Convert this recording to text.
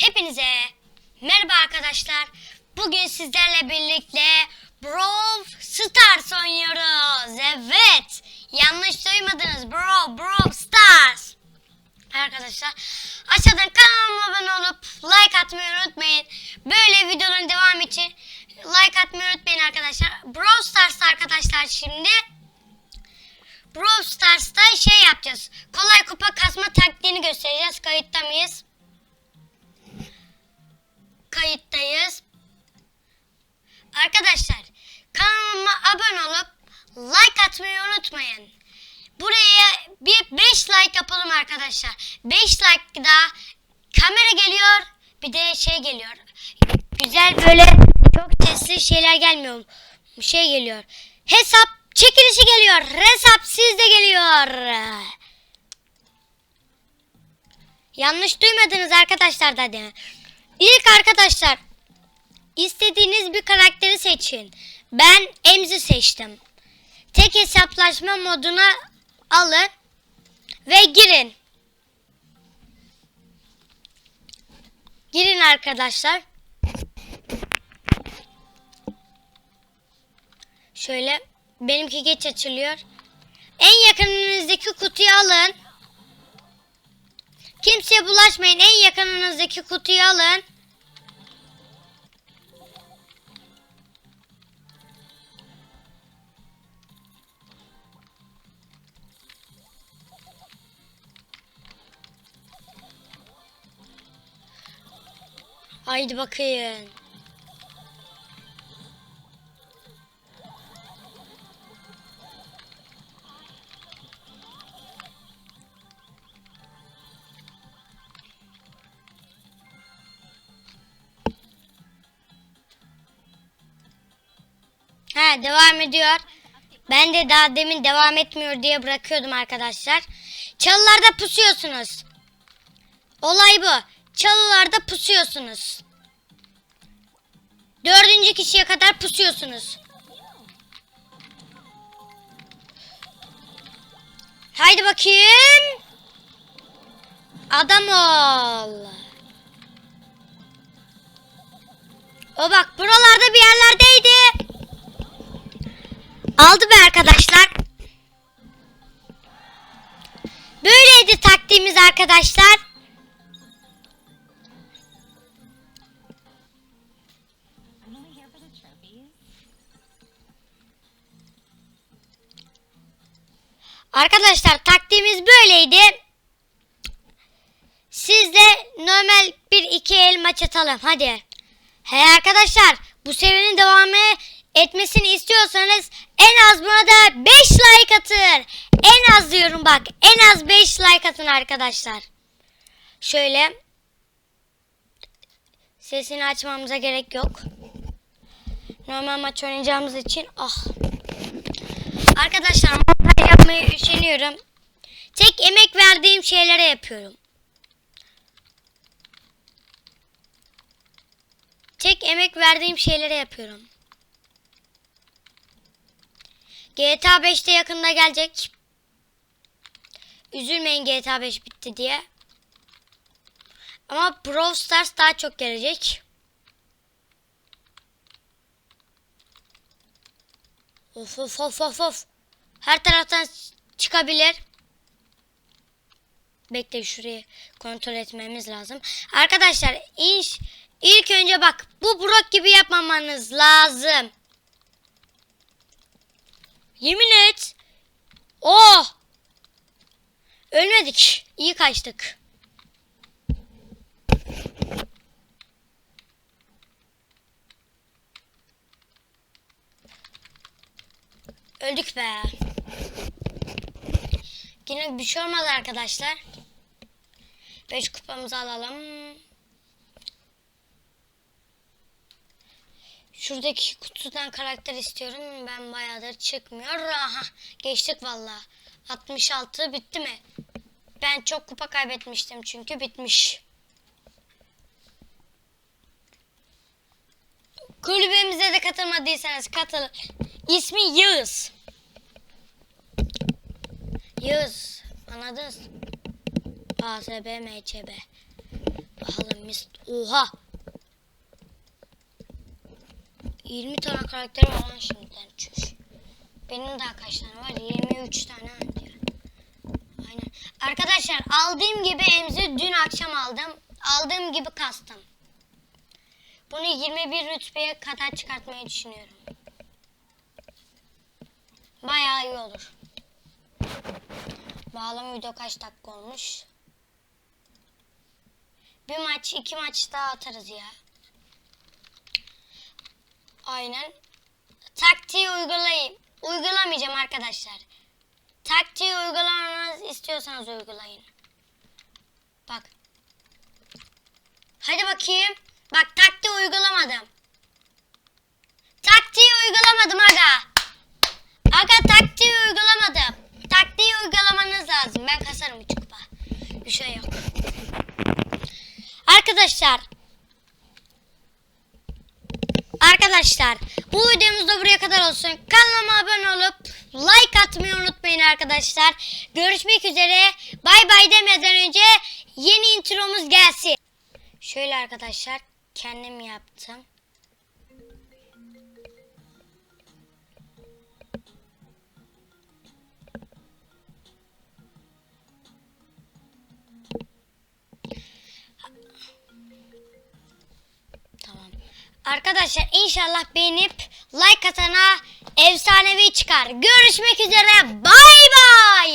Hepinize merhaba arkadaşlar. Bugün sizlerle birlikte Brawl Stars oynuyoruz. Evet. Yanlış duymadınız. Brawl, Brawl Stars. Arkadaşlar aşağıdan kanalıma abone olup like atmayı unutmayın. Böyle videonun devamı için like atmayı unutmayın arkadaşlar. Brawl Stars arkadaşlar şimdi Brawl Stars'ta şey yapacağız. Kolay kupa kasma taktiğini göstereceğiz. Kayıtta mıyız? Kayıttayız. Arkadaşlar kanalıma abone olup like atmayı unutmayın. Buraya bir 5 like yapalım arkadaşlar. 5 like daha kamera geliyor. Bir de şey geliyor. Güzel böyle çok sesli şeyler gelmiyor. Şey geliyor. Hesap çekilişi geliyor. Hesap sizde geliyor. Yanlış duymadınız arkadaşlar da mi? İlk arkadaşlar istediğiniz bir karakteri seçin. Ben Emzi seçtim. Tek hesaplaşma moduna alın ve girin. Girin arkadaşlar. Şöyle benimki geç açılıyor. En yakınınızdaki kutuyu alın. Kimseye bulaşmayın. En yakınınızdaki kutuyu alın. Haydi bakayım. Ha devam ediyor. Ben de daha demin devam etmiyor diye bırakıyordum arkadaşlar. Çalılarda pusuyorsunuz. Olay bu. Çalılarda pusuyorsunuz. Dördüncü kişiye kadar pusuyorsunuz. Haydi bakayım. Adam ol. O bak buralarda bir yerlerdeydi. Aldı be arkadaşlar. Böyleydi taktiğimiz arkadaşlar. Arkadaşlar taktiğimiz böyleydi. Siz de normal bir iki el maç atalım hadi. He arkadaşlar bu serinin devamı etmesini istiyorsanız en az buna da 5 like atın. En az diyorum bak en az 5 like atın arkadaşlar. Şöyle sesini açmamıza gerek yok. Normal maç oynayacağımız için ah Arkadaşlar montaj yapmaya üşeniyorum. Tek emek verdiğim şeylere yapıyorum. Tek emek verdiğim şeylere yapıyorum. GTA 5'te yakında gelecek. Üzülmeyin GTA 5 bitti diye. Ama Brawl Stars daha çok gelecek. Of of of of of. Her taraftan çıkabilir. Bekle şurayı kontrol etmemiz lazım. Arkadaşlar inş ilk önce bak bu brok gibi yapmamanız lazım. Yemin et. Oh. Ölmedik. İyi kaçtık. Öldük be. Yine bir şey olmadı arkadaşlar. 5 kupamızı alalım. Şuradaki kutudan karakter istiyorum. Ben bayağıdır çıkmıyor. Aha geçtik valla. 66 bitti mi? Ben çok kupa kaybetmiştim çünkü bitmiş. Kulübemize de katılmadıysanız katıl. İsmi Yağız. Yağız. Anladınız? ASB, MCB. Bakalım mis. Oha. 20 tane karakteri var lan şimdiden. Çüş. Benim daha kaç tane var? 23 tane anca. Aynen. Arkadaşlar aldığım gibi emzi dün akşam aldım. Aldığım gibi kastım. Bunu 21 rütbeye kadar çıkartmayı düşünüyorum. Bayağı iyi olur. Bağlama video kaç dakika olmuş? Bir maç, iki maç daha atarız ya. Aynen. Taktiği uygulayayım. Uygulamayacağım arkadaşlar. Taktiği uygulamanızı istiyorsanız uygulayın. Bak. Hadi bakayım. Bak taktiği uygulamadım. Taktiği uygulamadım aga. Aga taktiği uygulamadım. Taktiği uygulamanız lazım. Ben kasarım üç kupa. Bir şey yok. Arkadaşlar. Arkadaşlar bu videomuz da buraya kadar olsun. Kanalıma abone olup like atmayı unutmayın arkadaşlar. Görüşmek üzere. Bay bay demeden önce yeni intromuz gelsin. Şöyle arkadaşlar kendim yaptım. Arkadaşlar inşallah beğenip like atana efsanevi çıkar. Görüşmek üzere. Bay bay.